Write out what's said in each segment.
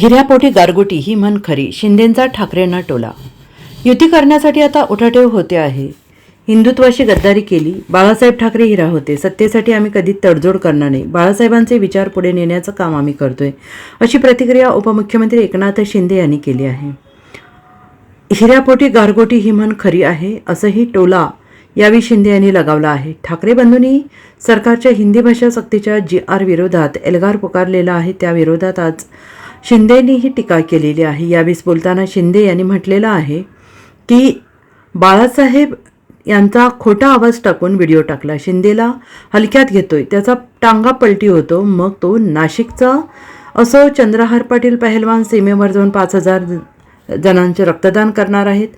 हिऱ्यापोटी गारगोटी ही म्हण खरी. शिंदेंचा ठाकरेंना टोला. युती करण्यासाठी आता उठाठेव होते आहे. हिंदुत्वाशी गद्दारी केली. बाळासाहेब ठाकरे हिरा होते. सत्तेसाठी आम्ही कधी तडजोड करणार नाही. बाळासाहेबांचे विचार पुढे नेण्याचं काम आम्ही करतोय अशी प्रतिक्रिया उपमुख्यमंत्री एकनाथ शिंदे यांनी केली आहे. हिऱ्यापोटी गारगोटी ही म्हण खरी आहे असंही टोला यावेळी शिंदे यांनी लगावला आहे. ठाकरे बंधूंनी सरकारच्या हिंदी भाषा सक्तीच्या जी आर विरोधात एल्गार पुकारलेला आहे त्या विरोधात आज शिंदेनी ही टीका केलेली आहे. यावेळी बोलताना शिंदे यांनी म्हटलेलं आहे की बाळासाहेब यांचा खोटा आवाज टाकून व्हिडिओ टाकला. शिंदेला हलक्यात घेतोय. त्याचा टांगा पलटी होतो. मग तो नाशिकचा असो चंद्रहार पाटील पहलवान सीमेवर जाऊन पाच हजार जणांचे रक्तदान करणार आहेत.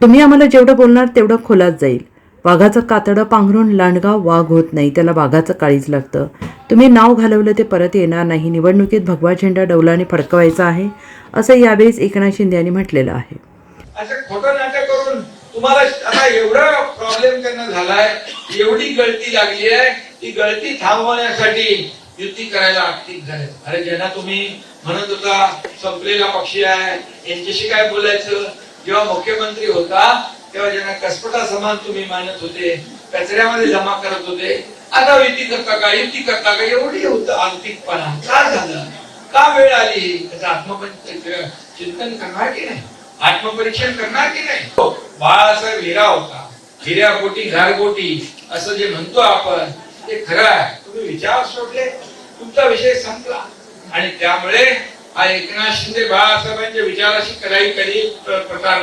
तुम्ही आम्हाला जेवढं बोलणार तेवढं खोलात जाईल. वाघाचं कातडं पांघरून लांडगाव वाघ होत नाही. त्याला वाघाचं काळीज लागतं. तुम्ही नाव घालवलं ते परत येणार नाही. निवडणुकीत भगवा झेंडा डौलाने फडकवायचा आहे असं यावेळीच एकनाथ शिंदे यांनी म्हटलेलं आहे. असं खोटं नाटक करून तुम्हाला आता एवढा प्रॉब्लेम त्यांना झालाय एवढी गळती लागली आहे ती गळती थांबवण्यासाठी युती करायला आर्थिक झाले अरे ज्यांना तुम्ही म्हणत होता संपलेला पक्षी आहे यांच्याशी काय बोलायचं? जेव्हा मुख्यमंत्री होता तेव्हा ज्यांना कसपटा समान तुम्ही मानत होते कचऱ्यामध्ये जमा करत होते आता युती करता का? युती करता का? एवढी होत आर्थिकपणा का झालं? का वेळ आली? त्याचं आत्मपरिचय चिंतन करणार की नाही? आत्मपरीक्षण करणार की नाही? हो, बाळासाहेब हिरा होता. हिऱ्यापोटी घारपोटी असं जे म्हणतो आपण ते खरं आहे. तुम्ही विचार सोडले. तुमचा विषय संपला. आणि त्यामुळे हा एकनाथ शिंदे बाळासाहेबांच्या विचाराशी कराई कधी प्रकार